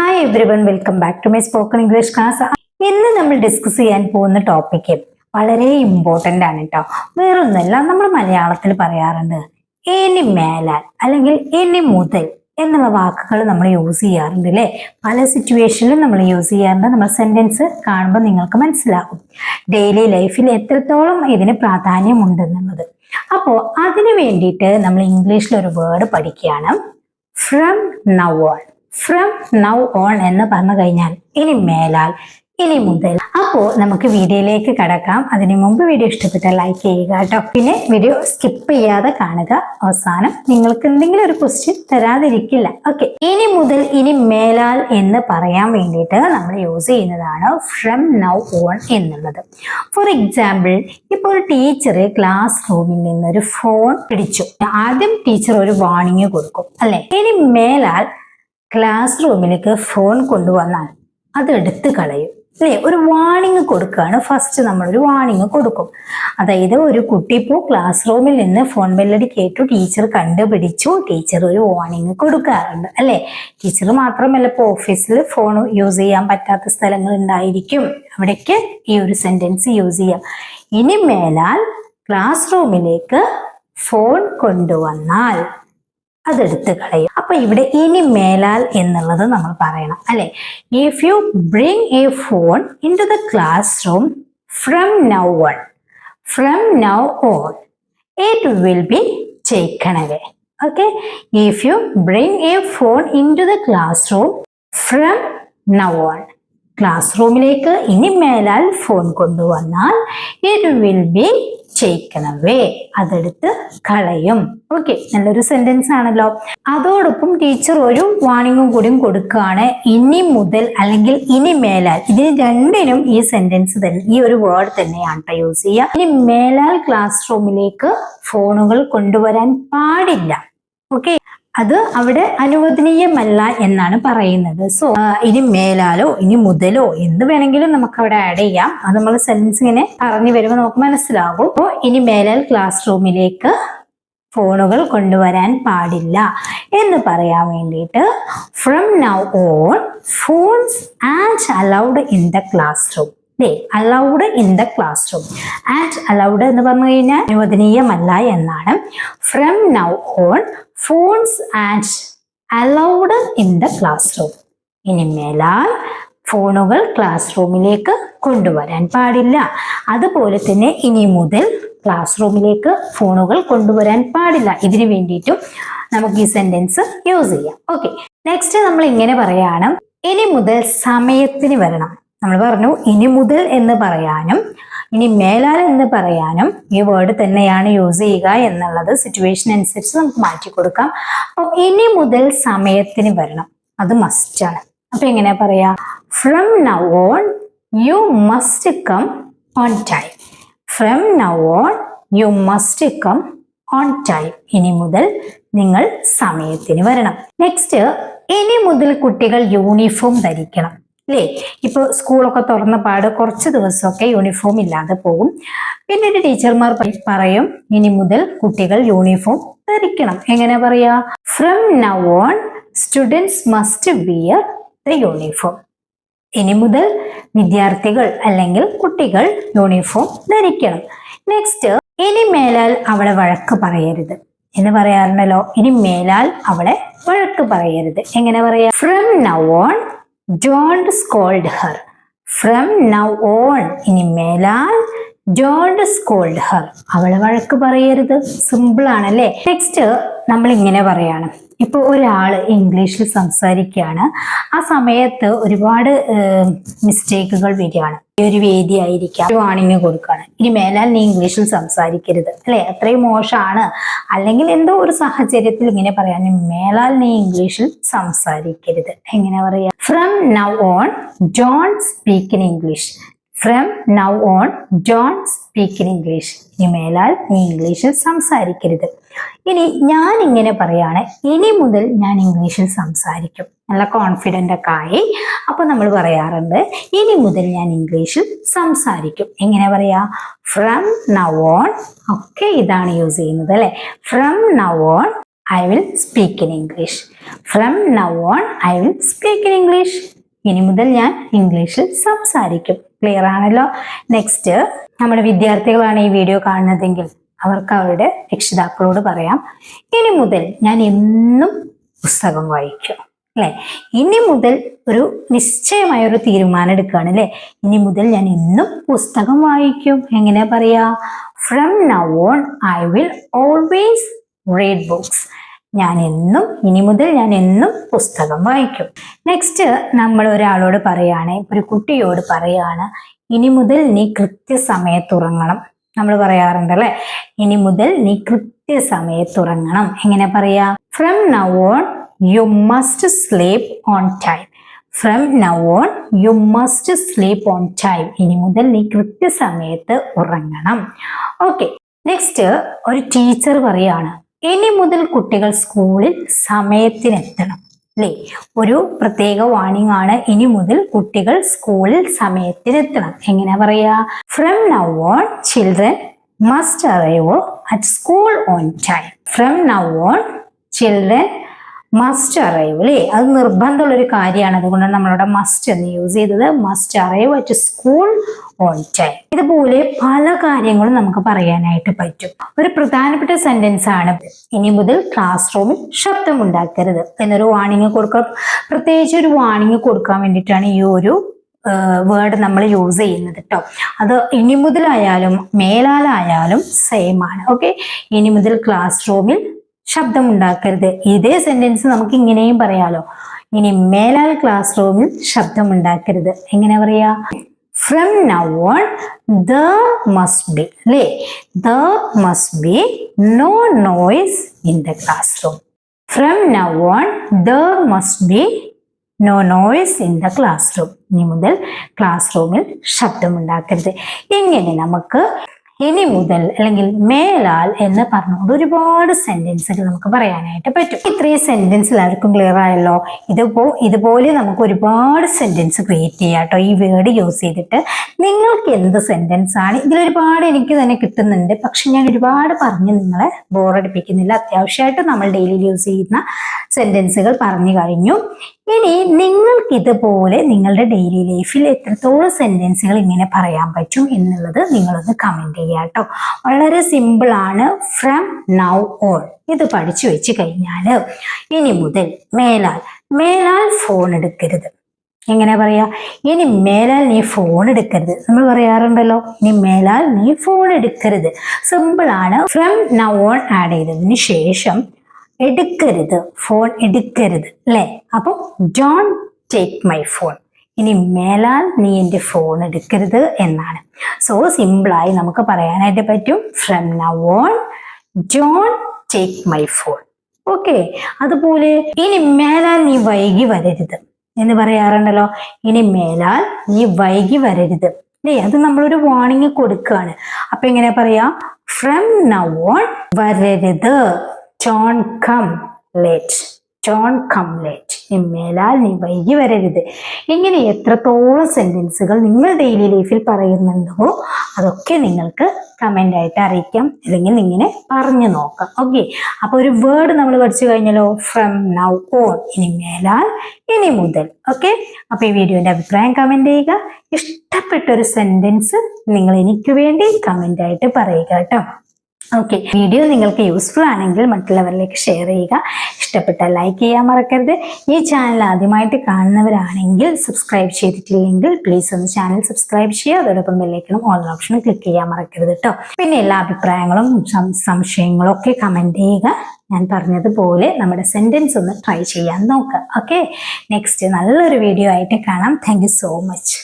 Hi everyone welcome back to my spoken English class ഇന്ന് നമ്മൾ discuss ചെയ്യാൻ പോകുന്ന ടോപ്പിക്ക് വളരെ ഇമ്പോർട്ടന്റ് ആണ് കേട്ടോ വേറൊന്നുമല്ല നമ്മൾ മലയാളത്തിൽ പറയാറുണ്ട് ഇനി മേലാൽ അല്ലെങ്കിൽ ഇനി മുതൽ എന്നുള്ള വാക്കുകൾ നമ്മൾ യൂസ് ചെയ്യാറുണ്ട് അല്ലേ പല സിറ്റുവേഷനിലും നമ്മൾ യൂസ് ചെയ്യാറുണ്ട്. നമ്മൾ സെന്റൻസ് കാണുമ്പോൾ നിങ്ങൾക്ക് മനസ്സിലാകും ഡെയിലി ലൈഫിൽ എത്രത്തോളം ഇതിന് പ്രാധാന്യമുണ്ടെന്നുള്ളത് അപ്പോൾ അതിന് വേണ്ടിയിട്ട് നമ്മൾ ഇംഗ്ലീഷിൽ ഒരു വേർഡ് പഠിക്കുകയാണ്. From now from now on എന്ന് പറഞ്ഞു കഴിഞ്ഞാൽ ഇനി മേലാൽ ഇനി മുതൽ. അപ്പോൾ നമുക്ക് വീഡിയോയിലേക്ക് കടക്കാം. അതിനു മുമ്പ് വീഡിയോ ഇഷ്ടപ്പെട്ട ലൈക്ക് ചെയ്യുക കേട്ടോ. പിന്നെ വീഡിയോ സ്കിപ്പ് ചെയ്യാതെ കാണുക. അവസാനം നിങ്ങൾക്ക് എന്തെങ്കിലും ഒരു ക്വസ്റ്റ്യൻ തരാതിരിക്കില്ല. ഓക്കെ ഇനി മുതൽ ഇനി മേലാൽ എന്ന് പറയാൻ വേണ്ടിയിട്ട് നമ്മൾ യൂസ് ചെയ്യുന്നതാണ് ഫ്രം നൗ ഓൺ എന്നുള്ളത്. ഫോർ എക്സാമ്പിൾ ഇപ്പോൾ ഒരു ടീച്ചർ ക്ലാസ് റൂമിൽ നിന്ന് ഒരു ഫോൺ പിടിച്ചു. ആദ്യം ടീച്ചർ ഒരു വാണിംഗ് കൊടുക്കും. അല്ലെ? ഇനി മേലാൽ ക്ലാസ് റൂമിലേക്ക് ഫോൺ കൊണ്ടുവന്നാൽ അത് എടുത്ത് കളയും. അല്ലേ? ഒരു വാണിംഗ് കൊടുക്കുകയാണ് ഫസ്റ്റ് നമ്മളൊരു വാണിംഗ് കൊടുക്കും. അതായത് ഒരു കുട്ടി ഇപ്പോൾ ക്ലാസ് റൂമിൽ നിന്ന് ഫോൺ ബെല്ലടി കേട്ടു ടീച്ചർ കണ്ടുപിടിച്ചു. ടീച്ചർ ഒരു വാണിംഗ് കൊടുക്കാറുണ്ട്. അല്ലേ? ടീച്ചർ മാത്രമല്ല ഇപ്പോൾ ഓഫീസിൽ ഫോൺ യൂസ് ചെയ്യാൻ പറ്റാത്ത സ്ഥലങ്ങൾ ഉണ്ടായിരിക്കും. അവിടേക്ക് ഈ ഒരു സെന്റൻസ് യൂസ് ചെയ്യാം. ഇനി മേലാൽ ക്ലാസ് റൂമിലേക്ക് ഫോൺ കൊണ്ടുവന്നാൽ അതെടുത്ത് കളയും. അപ്പൊ ഇവിടെ ഇനി മേലാൽ എന്നുള്ളത് നമ്മൾ പറയണം അല്ലെ? If you bring a phone into the classroom from now on from now on it will be taken okay if you bring a phone into the classroom from now on class റൂമിലേക്ക് ഇനി മേലാൽ phone കൊണ്ടുവന്നാൽ it will B away അതെടുത്ത് കളയും. Okay നല്ലൊരു sentence ആണല്ലോ. അതോടൊപ്പം teacher ഒരു വാണിംഗും കൂടിയും കൊടുക്കുകയാണ്. ഇനി മുതൽ അല്ലെങ്കിൽ ഇനി മേലാൽ. ഇതിന് രണ്ടിനും ഈ സെന്റൻസ് തന്നെ ഈ ഒരു വേർഡ് തന്നെയാണ് കേട്ടോ യൂസ് ചെയ്യുക. ഇനി മേലാൽ ക്ലാസ് റൂമിലേക്ക് ഫോണുകൾ കൊണ്ടുവരാൻ പാടില്ല. ഓക്കെ അത് അവിടെ അനുവദനീയമല്ല എന്നാണ് പറയുന്നത്. സോ ഇനി മേലാലോ ഇനി മുതലോ എന്ത് വേണമെങ്കിലും നമുക്ക് അവിടെ ആഡ് ചെയ്യാം. അത് നമ്മൾ സെൻസ് ഇങ്ങനെ പറഞ്ഞു വരുമ്പോൾ നമുക്ക് മനസ്സിലാകും. അപ്പോൾ ഇനി മേലാൽ ക്ലാസ് റൂമിലേക്ക് ഫോണുകൾ കൊണ്ടുവരാൻ പാടില്ല എന്ന് പറയാൻ വേണ്ടിയിട്ട് from now on phones aren't allowed in the classroom അല്ലേ allowed in the classroom aren't allowed എന്ന് പറഞ്ഞു കഴിഞ്ഞാൽ അനുവദനീയമല്ല എന്നാണ്. From now on phones aren't allowed in the classroom ഇനി മേലാൽ ഫോണുകൾ ക്ലാസ് റൂമിലേക്ക് കൊണ്ടുവരാൻ പാടില്ല. അതുപോലെ തന്നെ ഇനി മുതൽ ക്ലാസ് റൂമിലേക്ക് ഫോണുകൾ കൊണ്ടുവരാൻ പാടില്ല. ഇതിനു വേണ്ടിയിട്ടും നമുക്ക് ഈ സെന്റൻസ് യൂസ് ചെയ്യാം. ഓക്കെ നെക്സ്റ്റ് നമ്മൾ ഇങ്ങനെ പറയാണ്. ഇനി മുതൽ സമയത്തിന് വരണം. നമ്മൾ പറഞ്ഞു ഇനി മുതൽ എന്ന് പറയാനും ഇനി മേലാൽ എന്ന് പറയാനും ഈ വേർഡ് തന്നെയാണ് യൂസ് ചെയ്യുക എന്നുള്ളത് സിറ്റുവേഷൻ അനുസരിച്ച് നമുക്ക് മാറ്റി കൊടുക്കാം. അപ്പം ഇനി മുതൽ സമയത്തിന് വരണം. അത് മസ്റ്റ് ആണ്. അപ്പൊ എങ്ങനെയാ പറയാ? From now on you must come on time from now on you must come on time ഇനി മുതൽ നിങ്ങൾ സമയത്തിന് വരണം. നെക്സ്റ്റ് ഇനി മുതൽ കുട്ടികൾ യൂണിഫോം ധരിക്കണം. അല്ലേ ഇപ്പോൾ സ്കൂളൊക്കെ തുറന്ന പാട് കുറച്ച് ദിവസമൊക്കെ യൂണിഫോം ഇല്ലാതെ പോകും. പിന്നീട് ടീച്ചർമാർ പറയും ഇനി മുതൽ കുട്ടികൾ യൂണിഫോം ധരിക്കണം. എങ്ങനെ പറയാ? From now on students must wear the uniform ഇനി മുതൽ വിദ്യാർത്ഥികൾ അല്ലെങ്കിൽ കുട്ടികൾ യൂണിഫോം ധരിക്കണം. നെക്സ്റ്റ് ഇനി മേലാൽ അവളെ വഴക്ക് പറയരുത്. എന്ന് പറയാറുണ്ടല്ലോ. ഇനി മേലാൽ അവളെ വഴക്ക് പറയരുത്. എങ്ങനെ പറയാ? From now on don't scold her from now on ഇനി മേലാൽ ഡോണ്ട് സ്കോൾഡ് ഹർ. അവൾ വഴക്ക് പറയരുത്. സിമ്പിൾ ആണല്ലേ? നെക്സ്റ്റ് നമ്മൾ ഇങ്ങനെ പറയാണ്. ഇപ്പൊ ഒരാൾ ഇംഗ്ലീഷിൽ സംസാരിക്കുകയാണ്. ആ സമയത്ത് ഒരുപാട് മിസ്റ്റേക്കുകൾ വരികയാണ്. ഈ ഒരു വേദി ആയിരിക്കാം ഒരു വാണിംഗ് കൊടുക്കുകയാണ്. ഇനി മേലാൽ നീ ഇംഗ്ലീഷിൽ സംസാരിക്കരുത്. അല്ലെ? അത്രയും മോശമാണ്. അല്ലെങ്കിൽ എന്തോ ഒരു സാഹചര്യത്തിൽ ഇങ്ങനെ പറയാൻ മേലാൽ നീ ഇംഗ്ലീഷിൽ സംസാരിക്കരുത്. എങ്ങനെ പറയാ? From now on don't speak in English from now on don't speak in English ഇനി മേലാൽ നീ ഇംഗ്ലീഷിൽ സംസാരിക്കരുത്. ഇനി ഞാൻ ഇങ്ങനെ പറയാണ് ഇനി മുതൽ ഞാൻ ഇംഗ്ലീഷിൽ സംസാരിക്കും. നല്ല കോൺഫിഡന്റ് ഒക്കെ ആയി. അപ്പോൾ നമ്മൾ പറയാറുണ്ട് ഇനി മുതൽ ഞാൻ ഇംഗ്ലീഷിൽ സംസാരിക്കും. എങ്ങനെ പറയാ? ഫ്രം നൗ ഓൺ ഒക്കെ ഇതാണ് യൂസ് ചെയ്യുന്നത് അല്ലെ? From now on I will speak in English from now on I will speak in English ഇനി മുതൽ ഞാൻ ഇംഗ്ലീഷിൽ സംസാരിക്കും. ക്ലിയർ ആണല്ലോ. നെക്സ്റ്റ് നമ്മുടെ വിദ്യാർത്ഥികളാണ് ഈ വീഡിയോ കാണുന്നതെങ്കിൽ അവർക്ക് അവരുടെ രക്ഷിതാക്കളോട് പറയാം. ഇനി മുതൽ ഞാൻ എന്നും പുസ്തകം വായിക്കും അല്ലെ? ഇനി മുതൽ ഒരു നിശ്ചയമായ ഒരു തീരുമാനം എടുക്കുകയാണ് അല്ലെ? ഇനി മുതൽ ഞാൻ എന്നും പുസ്തകം വായിക്കും. എങ്ങനെ പറയാ? From now on I will always read books ഞാൻ എന്നും ഇനി മുതൽ ഞാൻ എന്നും പുസ്തകം വായിക്കും. നെക്സ്റ്റ് നമ്മൾ ഒരാളോട് പറയുകയാണ് ഒരു കുട്ടിയോട് പറയുകയാണ് ഇനി മുതൽ നീ കൃത്യസമയത്ത് ഉറങ്ങണം നമ്മൾ പറയാറുണ്ട് അല്ലെ ഇനി മുതൽ നീ കൃത്യസമയത്ത് ഉറങ്ങണം എങ്ങനെ പറയാ? From now on you must sleep on time from now on you must sleep on time ഇനി മുതൽ നീ കൃത്യസമയത്ത് ഉറങ്ങണം. ഓക്കെ നെക്സ്റ്റ് ഒരു ടീച്ചർ പറയാണ് ഇനി മുതൽ കുട്ടികൾ സ്കൂളിൽ സമയത്തിനെത്തണം അല്ലേ? ഒരു പ്രത്യേക വാണിംഗ് ആണ്. ഇനി മുതൽ കുട്ടികൾ സ്കൂളിൽ സമയത്തിനെത്തണം. എങ്ങനെ പറയാ? From now on children must arrive at school on time from now on children must arrive അല്ലേ അത് നിർബന്ധമുള്ള ഒരു കാര്യമാണ്. അതുകൊണ്ടാണ് നമ്മളിവിടെ മസ്റ്റ് എന്ന് യൂസ് ചെയ്തത്. Must arrive at school on time ഇതുപോലെ പല കാര്യങ്ങളും നമുക്ക് പറയാനായിട്ട് പറ്റും. ഒരു പ്രധാനപ്പെട്ട സെന്റൻസ് ആണ്. ഇനി മുതൽ ക്ലാസ് റൂമിൽ ശബ്ദമുണ്ടാക്കരുത് എന്നൊരു വാണിംഗ് കൊടുക്കാം പ്രത്യേകിച്ച് ഒരു വാണിംഗ് കൊടുക്കാൻ വേണ്ടിയിട്ടാണ് ഈ ഒരു വേർഡ് നമ്മൾ യൂസ് ചെയ്യുന്നത് കേട്ടോ അത് ഇനി മുതലായാലും മേലാലായാലും സെയിം ആണ്. ഓക്കെ ഇനി മുതൽ ക്ലാസ് റൂമിൽ ശബ്ദം ഉണ്ടാക്കരുത് ഇതേ സെന്റൻസ് നമുക്ക് ഇങ്ങനെയും പറയാലോ. ഇനി മേലാൽ ക്ലാസ് റൂമിൽ ശബ്ദം ഉണ്ടാക്കരുത് എങ്ങനെ പറയാ? From now on there must be അല്ലേ? There must be no noise in the classroom from now on there must be no noise in the classroom ഇനി മുതൽ ക്ലാസ് റൂമിൽ ശബ്ദമുണ്ടാക്കരുത്. ഇങ്ങനെ നമുക്ക് ഇനി മുതൽ അല്ലെങ്കിൽ മേലാൽ എന്ന് പറഞ്ഞുകൊണ്ട് ഒരുപാട് സെന്റൻസുകൾ നമുക്ക് പറയാനായിട്ട് പറ്റും. ഇത്രയും സെന്റൻസ് എല്ലാവർക്കും ക്ലിയർ ആയല്ലോ? ഇതിപ്പോ ഇതുപോലെ നമുക്ക് ഒരുപാട് സെന്റൻസ് ക്രിയേറ്റ് ചെയ്യാം കേട്ടോ. ഈ വേർഡ് യൂസ് ചെയ്തിട്ട് നിങ്ങൾക്ക് എന്ത് സെന്റൻസ് ആണ്? ഇതിലൊരുപാട് എനിക്ക് തന്നെ കിട്ടുന്നുണ്ട്. പക്ഷെ ഞാൻ ഒരുപാട് പറഞ്ഞ് നിങ്ങളെ ബോറടിപ്പിക്കുന്നില്ല അത്യാവശ്യമായിട്ട് നമ്മൾ ഡെയിലി യൂസ് ചെയ്യുന്ന സെന്റൻസുകൾ പറഞ്ഞു കഴിഞ്ഞു. ഇനി നിങ്ങൾക്ക് ഇതുപോലെ നിങ്ങളുടെ ഡെയിലി ലൈഫിൽ എത്രത്തോളം സെന്റൻസുകൾ ഇങ്ങനെ പറയാൻ പറ്റും എന്നുള്ളത് നിങ്ങളൊന്ന് കമന്റ് ചെയ്യുക കേട്ടോ വളരെ സിമ്പിൾ ആണ്. ഫ്രം നൗ ഓൾ ഇത് പഠിച്ചു വെച്ച് കഴിഞ്ഞാൽ ഇനി മുതൽ മേലാൽ. മേലാൽ ഫോൺ എടുക്കരുത്. എങ്ങനെ പറയാ? ഇനി മേലാൽ നീ ഫോൺ എടുക്കരുത്. നമ്മൾ പറയാറുണ്ടല്ലോ ഇനി മേലാൽ നീ ഫോൺ എടുക്കരുത്. സിമ്പിൾ ആണ്. ഫ്രം നൗ ഓൺ ആഡ് ചെയ്തതിന് ശേഷം എടുക്കരുത്. ഫോൺ എടുക്കരുത്. അല്ലേ? അപ്പോൾ ഡോൺ ടേക്ക് മൈ ഫോൺ ഇനി മേലാൽ നീ എന്റെ ഫോൺ എടുക്കരുത് എന്നാണ്. സോ സിമ്പിളായി നമുക്ക് പറയാനായിട്ട് പറ്റും. From now on don't take my phone okay അതുപോലെ ഇനി മേലാൽ നീ വൈകി വരരുത്. എന്ന് പറയാറുണ്ടല്ലോ? ഇനി മേലാൽ നീ വൈകി വരരുത്. അല്ലേ? അത് നമ്മളൊരു വാണിംഗ് കൊടുക്കുകയാണ്. അപ്പൊ എങ്ങനെ പറയാ? ഫ്രം നൗ ഓൺ വരരുത്. Don't come late don't come late മേലാൽ നീ വൈകി വരരുത് ഇങ്ങനെ എത്രത്തോളം സെന്റൻസുകൾ നിങ്ങൾ ഡെയിലി ലൈഫിൽ പറയുന്നുണ്ടോ അതൊക്കെ നിങ്ങൾക്ക് കമന്റ് ആയിട്ട് അറിയിക്കാം. അല്ലെങ്കിൽ ഇങ്ങനെ പറഞ്ഞു നോക്കാം. ഓക്കെ അപ്പോൾ ഒരു വേർഡ് നമ്മൾ പഠിച്ചു കഴിഞ്ഞാലോ ഫ്രം നൗ ഓൺ ഇനി മേലാൽ ഇനി മുതൽ. ഓക്കെ അപ്പോൾ ഈ വീഡിയോന്റെ അഭിപ്രായം കമന്റ് ചെയ്യുക. ഇഷ്ടപ്പെട്ട ഒരു സെന്റൻസ് നിങ്ങൾ എനിക്ക് വേണ്ടി കമന്റ് ആയിട്ട് പറയുക കേട്ടോ. ഓക്കെ വീഡിയോ നിങ്ങൾക്ക് യൂസ്ഫുൾ ആണെങ്കിൽ മറ്റുള്ളവരിലേക്ക് ഷെയർ ചെയ്യുക. ഇഷ്ടപ്പെട്ട ലൈക്ക് ചെയ്യാൻ മറക്കരുത്. ഈ ചാനൽ ആദ്യമായിട്ട് കാണുന്നവരാണെങ്കിൽ സബ്സ്ക്രൈബ് ചെയ്തിട്ടില്ലെങ്കിൽ പ്ലീസ് ഒന്ന് ചാനൽ സബ്സ്ക്രൈബ് ചെയ്യുക. അതോടൊപ്പം ബെല്ലേക്കണം ഓൾ ഓപ്ഷൻ ക്ലിക്ക് ചെയ്യാൻ മറക്കരുത് കേട്ടോ പിന്നെ എല്ലാ അഭിപ്രായങ്ങളും സംശയങ്ങളും ഒക്കെ കമന്റ് ചെയ്യുക. ഞാൻ പറഞ്ഞതുപോലെ നമ്മുടെ സെന്റൻസ് ഒന്ന് ട്രൈ ചെയ്യാൻ നോക്കുക. ഓക്കെ നെക്സ്റ്റ് നല്ലൊരു വീഡിയോ ആയിട്ട് കാണാം. Thank so much